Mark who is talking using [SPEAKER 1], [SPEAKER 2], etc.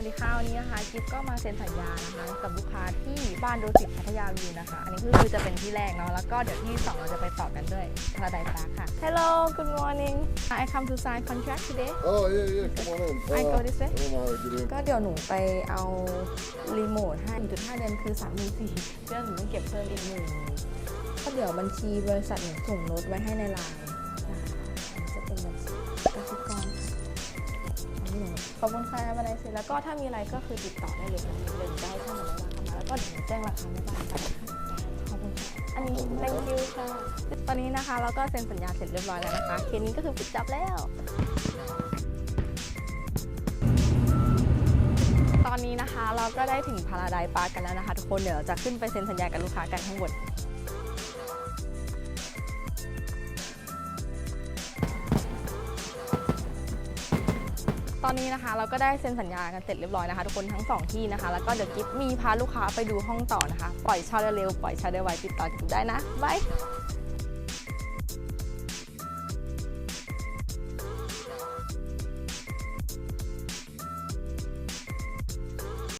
[SPEAKER 1] วัสดีค่ะวันนี้นะคะกิฟก็มาเซ็นสัญญานะคะกับลูกค้าที่บ้านโดสิตพัทยาวิวนะคะ อันนี้คือจะเป็นที่แรกเนาะแล้วก็เดี๋ยวที่สองเราจะไปต่อกันด้วยพาราไดซ์ปาร์คค่ะ Hello good morning I come to sign contract today
[SPEAKER 2] Oh, yeah, yeah, come on in.
[SPEAKER 1] I go this way?
[SPEAKER 2] I don't know how to get in.
[SPEAKER 1] ก็เดี๋ยวหนูไปเอารีโมทให้1.5เดือนคือ3 4 0 0เดือนหนูต้องเก็บเพิ่มอีกหนึ่งก็เดี๋ยวบัญชีบริษัทหนูส่งโน้ตไว้ให้ในไลน์ ขอบคุณค่ะมาไดเสร็จแล้วก็ถ้ามีอะไรก็คือติดต่อได้เลยเดี๋ยวจะให้ช่างหนูราคามาแล้วก็เดี๋ยวหนูแจ้งราคาไม่บ้านกันนะขอบคุณค่ะอันนี้ thank you ค่ะ ตอนนี้นะคะเราก็เซ็นสัญญาเสร็จเรียบร้อยแล้วนะคะ เคสนี้ก็คือปิดจับแล้ว ตอนนี้นะคะเราก็ได้ถึงพาราไดปาร์กันแล้วนะคะ ทุกคนเดี๋ยวจะขึ้นไปเซ็นสัญญากับลูกค้ากันข้างบน ตอนนี้นะคะเราก็ได้เซ็นสัญญากันเสร็จเรียบร้อยนะคะทุกคนทั้งสองที่นะคะ แล้วก็เดี๋ยวกิฟมีพาลูกค้าไปดูห้องต่อนะคะ ปล่อยเช่าเร็วๆปล่อยเช่าได้ไวติดต่อกิฟได้นะบาย